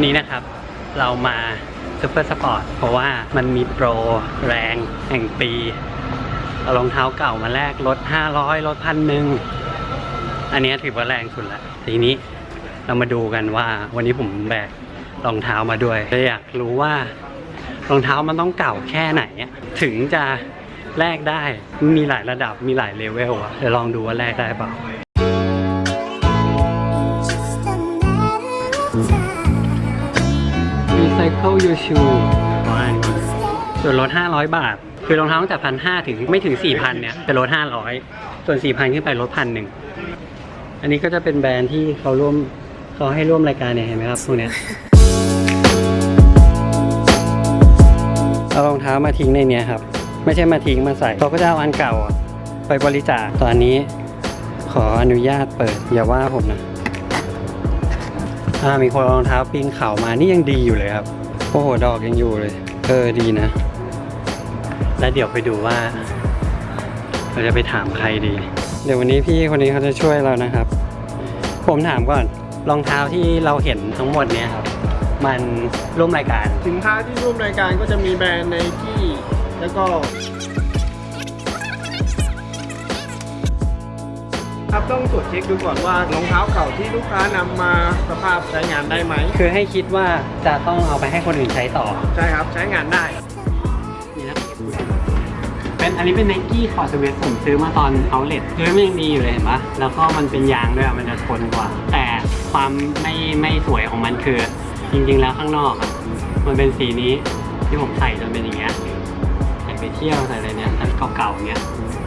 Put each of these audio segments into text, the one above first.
วันนี้นะครับเรามาซูเปอร์สปอร์ตเพราะว่ามันมีโปรแรงแห่งปี เอารองเท้าเก่ามาแลกลด 500ลดพันหนึ่งอันนี้ถือว่าแรงสุดละทีนี้เรามาดูกันว่าวันนี้ผมแบกรองเท้ามาด้วยจะอยากรู้ว่ารองเท้ามันต้องเก่าแค่ไหน ถึงจะแลกได้มีหลายระดับมีหลายเลเวลอะเดี๋ยวลองดูว่าแลกได้เปล่า Recycle your shoe ว่าอันนี้ส่วนลด 500 บาท คือรองเท้าตั้งแต่พันห้าถึงไม่ถึง 4,000 เนี่ยจะลด 500 ส่วน 4,000 ขึ้นไปลดพันหนึ่งอันนี้ก็จะเป็นแบรนด์ที่เขาร่วมเขาให้ร่วมรายการเนี่ยเห็นไหมครับพวกเนี้ยเอารองเท้ามาทิ้งในเนี้ยครับ ไม่ใช่มาทิ้งมาใส่เขาก็จะเอาอันเก่าไปบริจาคตอนนี้ ขออนุญาตเปิดอย่าว่าผมนะ อ่ามีคนรองเท้าปีนเขามานี่ยังดีอยู่เลยครับโอ้โหดอกยังอยู่เลยเออดีนะ แล้วเดี๋ยวไปดูว่า เราจะไปถามใครดี เดี๋ยววันนี้พี่คนนี้เขาจะช่วยเรานะครับ ผมถามก่อนรองเท้าที่เราเห็นทั้งหมดเนี่ยครับ มันร่วมรายการ สินค้าที่ร่วมรายการก็จะมีแบรนด์ไนกี้แล้วก็ ครับต้องตรวจเช็คดูก่อนว่ารองเท้าเก่าที่ลูกค้านำมาสภาพใช้งานได้ไหมคือให้คิดว่าจะต้องเอาไปให้คนอื่นใช้ต่อ ใช่ครับใช้งานได้ นี่นะเป็นอันนี้เป็นไนกี้คอร์สเวสผมซื้อมาตอนเอาเลทคือมันยังดีอยู่เลยเห็นปะแล้วก็มันเป็นยางด้วยอะมันจะทนกว่า แต่ความไม่ไม่สวยของมันคือ จริงๆแล้วข้างนอกอะมันเป็นสีนี้ที่ผมใส่จนเป็นอย่างเงี้ยใส่ไปเที่ยวใส่อะไรเนี่ยแต่เก่าๆเงี้ย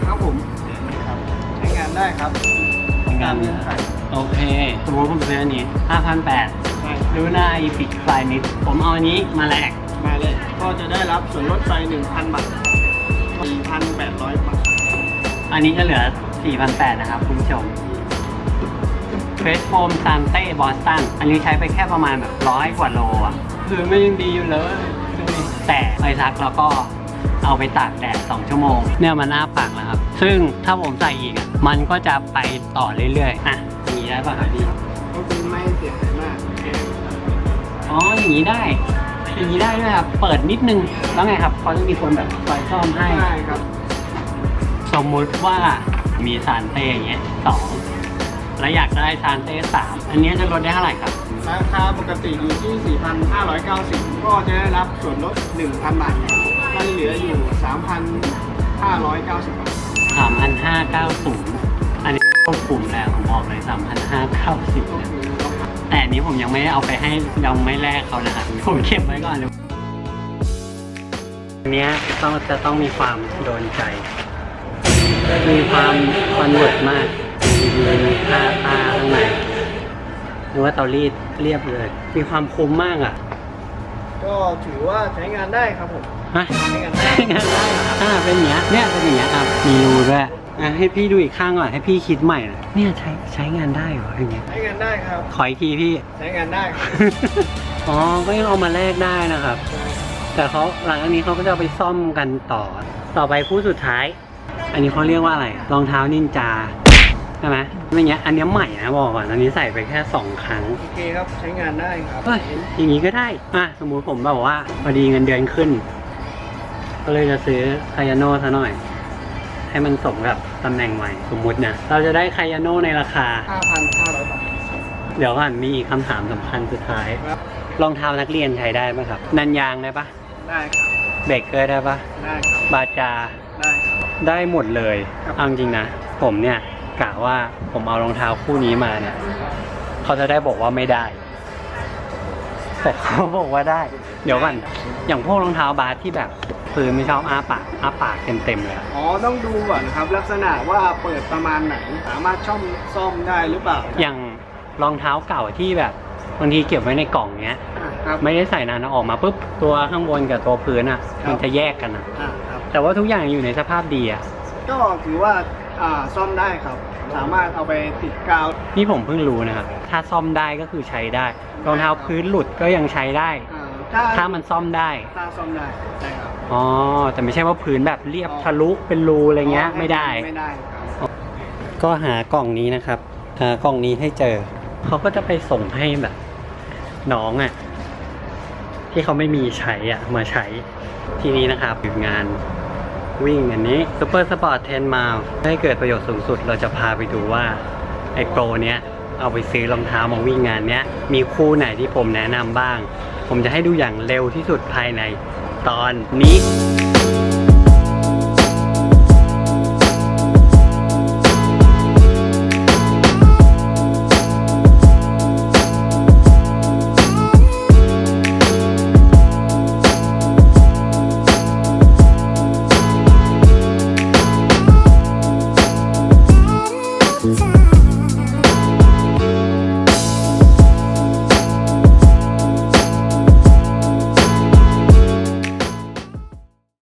ครับผมครับใช้งาน ได้ครับตามเงื่อนไขโอเคสมมติผมซื้ออันนี้5,800ใช่ดูหน้าอีพิกไฟนิดผมเอาอันนี้มาแลกมาเลย ก็จะได้รับส่วนลดไป1,000 บาท4,800 บาท อันนี้จะเหลือ 4,800นะครับคุณผู้ชมเฟสโฟมซานเต้บอสตันอันนี้ใช้ไปแค่ประมาณแบบร้อยกว่าโลอะ คือไม่ยังดีอยู่เลยดูดิแต่ไปซักแล้วก็ เอาไปตากแดด2ชั่วโมง เนี่ยมันหน้าปากแล้วครับ ซึ่งถ้าผมใส่อีกอะมันก็จะไปต่อเรื่อยๆ อะอย่างนี้ได้ป่ะครับพี่ก็คือไม่เสียหายมากแค่อ๋ออย่างนี้ได้ อย่างนี้ได้ด้วยครับ เปิดนิดนึง แล้วไงครับเขาจะมีคนแบบคอยซ่อมให้ได้ครับ สมมุติว่ามีซานเต้อย่างเงี้ยสองแล้วอยากได้ซานเต้สามอันเนี้ยจะลดได้เท่าไหร่ครับ ราคาปกติอยู่ที่ 4,590 ก็จะได้รับส่วนลด 1,000 บาท มันเหลืออยู่ 3,590บาทสามพันห้าเก้าศูนย์อันนี้ควบคุมแล้วผมบอกเลยสามพันห้าเก้าสิบแต่อันนี้ผมยังไม่ได้เอาไปให้ยังไม่แลกเขานะครับผมเก็บไว้ก่อนเลยอันเนี้ยต้องจะต้องมีความโดนใจ มีความคอนเวิร์ตมากมีค่าตาข้างในนึกว่าเตารีดเรียบเลย มีความคุ้มมากอะ ก็ถือว่าใช้งานได้ครับผมฮะใช้งานได้ใช้งานได้เหรออ่าเป็นอย่างเงี้ยเนี่ยเป็นอย่างเงี้ยครับมีรูด้วยอะให้พี่ดูอีกข้างก่อนให้พี่คิดใหม่หน่อยเนี่ยใช้ใช้งานได้เหรออย่างเงี้ยใช้งานได้ครับ ขออีกทีพี่ ใช้งานได้ครับอ๋อก็ยังเอามาแลกได้นะครับ แต่เขาหลังอันนี้เขาก็จะเอาไปซ่อมกันต่อ ต่อไปผู้สุดท้าย อันนี้เขาเรียกว่าอะไรรองเท้านินจา ใช่ไหมไม่เงี้ยอันเนี้ยใหม่นะบอกก่อนอันนี้ใส่ไปแค่สองครั้ง โอเคครับใช้งานได้ครับเฮ้ยอย่างนี้ก็ได้อะสมมุติผมแบบว่าพอดีเงินเดือนขึ้น ก็เลยจะซื้อคายาโน่ซะหน่อย ให้มันสมกับตำแหน่งใหม่สมมุตินะเราจะได้คายาโน่ในราคา 5,500 บาทเดี๋ยวก่อนมีอีกคำถามสำคัญสุดท้ายครับรองเท้านักเรียนใช้ได้ไหมครับ นันยางได้ปะได้ครับเบรกเกอร์ได้ปะได้ครับบาจาได้ครับได้หมดเลยครับเอาจริงๆนะ ผมเนี่ย กะว่าผมเอารองเท้าคู่นี้มาเนี่ยเขาจะได้บอกว่าไม่ได้แต่เขาบอกว่าได้ เดี๋ยวก่อนอย่างพวกรองเท้าบาสที่แบบพื้นไม่ชอบอ้าปากอ้าปากเต็มๆเลยอะอ๋อต้องดูก่อนครับ ลักษณะว่าเปิดประมาณไหน สามารถช่อมซ่อมได้หรือเปล่าอย่างรองเท้าเก่าที่แบบบางทีเก็บไว้ในกล่องเนี้ยอ่าครับ ไม่ได้ใส่นานเอาออกมาปุ๊บตัวข้างบนกับตัวพื้นอะ ครับ มันจะแยกกันอะอ่าครับ แต่ว่าทุกอย่างอยู่ในสภาพดีอะก็ถือว่าอ่าซ่อมได้ครับ สามารถเอาไปติดกาว นี่ผมเพิ่งรู้นะครับ ถ้าซ่อมได้ก็คือใช้ได้รองเท้าพื้นหลุดก็ยังใช้ได้ อ่าถ้าถ้ามันซ่อมได้ ถ้าซ่อมได้ใช่ครับอ๋อ แต่ไม่ใช่ว่าพื้นแบบเรียบทะลุเป็นรูอะไรเงี้ยไม่ได้ ไม่ได้ครับ ก็หากล่องนี้นะครับ หากล่องนี้ให้เจอ เขาก็จะไปส่งให้แบบ น้องอะ่ะ ที่เขาไม่มีใช้อะ มาใช้ทีนี้นะครับคืองาน วิ่งอันนี้ Super Sport 10 mile ให้เกิดประโยชน์สูงสุด เราจะพาไปดูว่าไอ้โปรเนี้ยเอาไปซื้อรองเท้ามาวิ่งงานเนี้ยมีคู่ไหนที่ผมแนะนำบ้าง ผมจะให้ดูอย่างเร็วที่สุดภายในตอนนี้